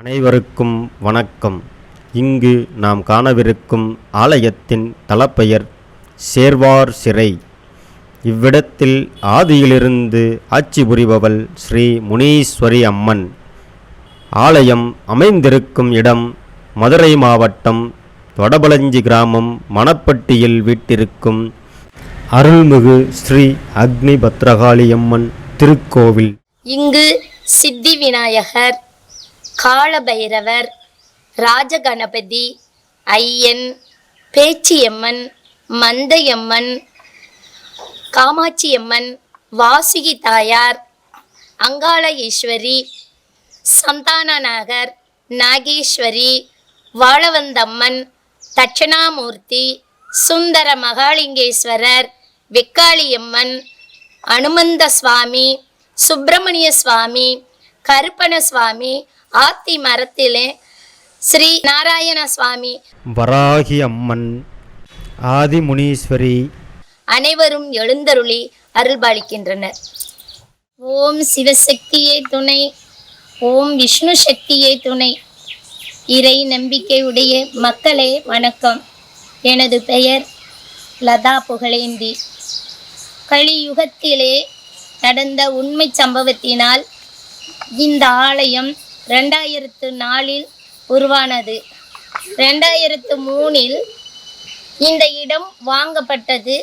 அனைவருக்கும் வணக்கம். இங்கு நாம் காணவிருக்கும் ஆலயத்தின் தலப்பெயர் சேர்வார் சிறை. இவ்விடத்தில் ஆதியிலிருந்து ஆட்சி புரிபவள் ஸ்ரீ முனீஸ்வரி அம்மன். ஆலயம் அமைந்திருக்கும் இடம் மதுரை மாவட்டம் வடபழஞ்சி கிராமம் மணப்பட்டியில் வீட்டிருக்கும் அருள்மிகு ஸ்ரீ அக்னி பத்ரகாளியம்மன் திருக்கோவில். இங்கு சித்தி விநாயகர் காலபைரவர் ராஜகணபதி ஐயன் பேச்சியம்மன் மந்தையம்மன் காமாட்சியம்மன் வாசுகி தாயார் அங்காள ஈஸ்வரி சந்தானநாகர் நாகேஸ்வரி வாழவந்தம்மன் தட்சணாமூர்த்தி சுந்தர மகாலிங்கேஸ்வரர் வெக்காளியம்மன் அனுமந்த சுவாமி சுப்பிரமணிய சுவாமி கருப்பண சுவாமி ஆத்தி மரத்திலே ஸ்ரீ நாராயண சுவாமி. வராகி அம்மன் ஆதிமுனீஸ்வரி அனைவரும் எழுந்தருளி அருள்பாலிக்கின்றனர். ஓம் சிவசக்தியே துணை ஓம் விஷ்ணு சக்தியே துணை. இறை நம்பிக்கை உடைய மக்களே வணக்கம். எனது பெயர் லதா புகழேந்தி. கலியுகத்திலே நடந்த உண்மை சம்பவத்தினால் இந்த ஆலயம் ரெண்டாயிரத்து நாலில் உருவானது. ரெண்டாயிரத்து மூணில் இந்த இடம் வாங்கப்பட்டது.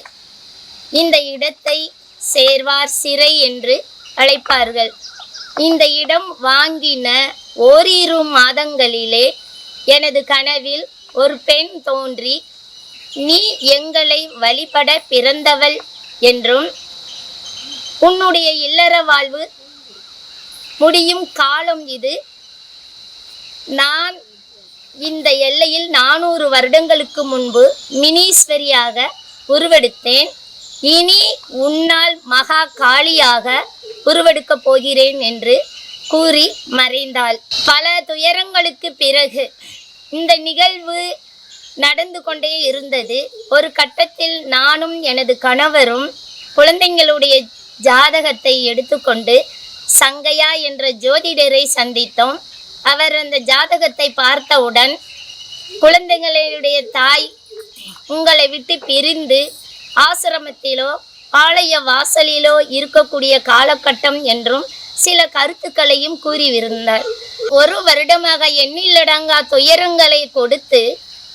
இந்த இடத்தை சேர்வார் சிறை என்று அழைப்பார்கள். இந்த இடம் வாங்கின ஓரிரு மாதங்களிலே எனது கனவில் ஒரு பெண் தோன்றி நீ எங்களை வழிபட பிறந்தவள் என்றும் உன்னுடைய இல்லற வாழ்வு முடியும் காலம் இது. நான் இந்த எல்லையில் நானூறு வருடங்களுக்கு முன்பு மினீஸ்வரியாக உருவெடுத்தேன். இனி உன்னால் மகா காளியாக உருவெடுக்கப் போகிறேன் என்று கூறி மறைந்தாள். பல துயரங்களுக்கு பிறகு இந்த நிகழ்வு நடந்து கொண்டே இருந்தது. ஒரு கட்டத்தில் நானும் எனது கணவரும் குழந்தைங்களுடைய ஜாதகத்தை எடுத்துக்கொண்டு சங்கையா என்ற ஜோதிடரை சந்தித்தோம். அவர் அந்த ஜாதகத்தை பார்த்தவுடன் குழந்தைகளுடைய தாய் உங்களை விட்டு பிரிந்து ஆசிரமத்திலோ ஆலய வாசலிலோ இருக்கக்கூடிய காலகட்டம் என்றும் சில கருத்துக்களையும் கூறியிருந்தார். ஒரு வருடமாக எண்ணிலடங்கா துயரங்களை கொடுத்து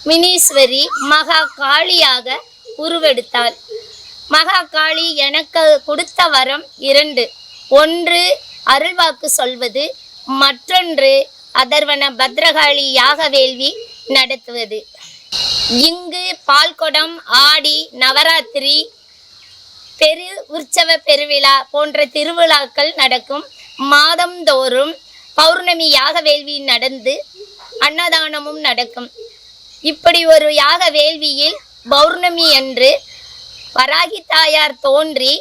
மினீஸ்வரி மகா காளியாக உருவெடுத்தாள் மகா காளி எனக்கு கொடுத்த வரம் இரண்டு. ஒன்று அருள்வாக்கு சொல்வது மற்றொன்று அதர்வன பத்ரகாளி யாக வேள்வி நடத்துவது. இங்கு பால்குடம் ஆடி நவராத்திரி பெரு உற்சவ பெருவிழா போன்ற திருவிழாக்கள் நடக்கும். மாதந்தோறும் பௌர்ணமி யாக வேள்வி நடந்து அன்னதானமும் நடக்கும். இப்படி ஒரு யாக வேள்வியில் பௌர்ணமி அன்று வராகி தாயார் தோன்றி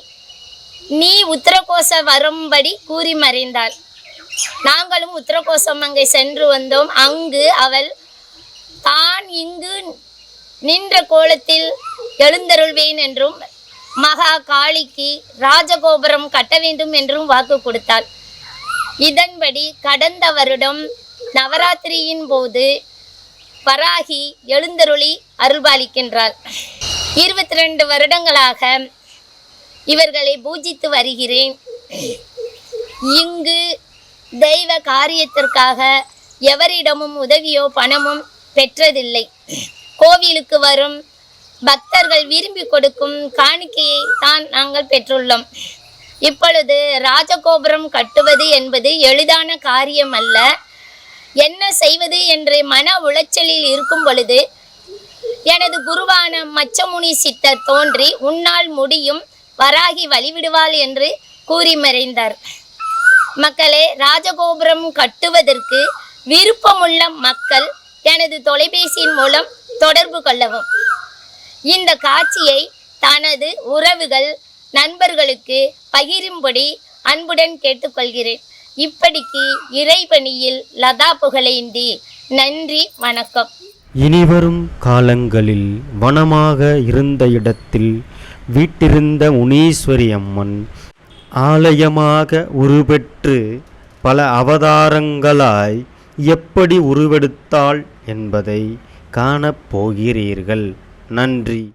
நீ உத்தரகோச வரும்படி கூறி மறைந்தாள். நாங்களும் உத்தரகோசம் அங்கே சென்று வந்தோம். அங்கு அவள் தான் இங்கு நின்ற கோலத்தில் எழுந்தருள்வேன் என்றும் மகா காளிக்கு ராஜகோபுரம் கட்ட வேண்டும் என்றும் வாக்கு கொடுத்தாள். இதன்படி கடந்த வருடம் நவராத்திரியின் போது வராகி எழுந்தருளி அருள்பாலிக்கின்றாள். இருபத்தி ரெண்டு வருடங்களாக இவர்களை பூஜித்து வருகிறேன். இங்கு தெய்வ காரியத்திற்காக எவரிடமும் உதவியோ பணமும் பெற்றதில்லை. கோவிலுக்கு வரும் பக்தர்கள் விரும்பி கொடுக்கும் காணிக்கையை தான் நாங்கள் பெற்றுள்ளோம். இப்பொழுது ராஜகோபுரம் கட்டுவது என்பது எளிதான காரியம் அல்ல என்ன செய்வது என்று மன உளைச்சலில் இருக்கும் பொழுது எனது குருவான மச்சமுனி சித்தர் தோன்றி உன்னால் முடியும் வராகி வழிவிடுவாள் என்று கூறி மறைந்தார். மக்களே ராஜகோபுரம் கட்டுவதற்கு விருப்பமுள்ள மக்கள் எனது தொலைபேசியின் மூலம் தொடர்பு கொள்ளவும். இந்த காட்சியை தனது உறவுகள் நண்பர்களுக்கு பகிரும்படி அன்புடன் கேட்டுக்கொள்கிறேன். இப்படிக்கு இறைபணியில் லதா புகழேந்தி. நன்றி வணக்கம். இனிவரும் காலங்களில் வனமாக இருந்த இடத்தில் வீட்டிருந்த முனீஸ்வரி அம்மன் ஆலயமாக உருபெற்று பல அவதாரங்களாய் எப்படி உருவெடுத்தாள் என்பதை காணப் போகிறீர்கள் நன்றி.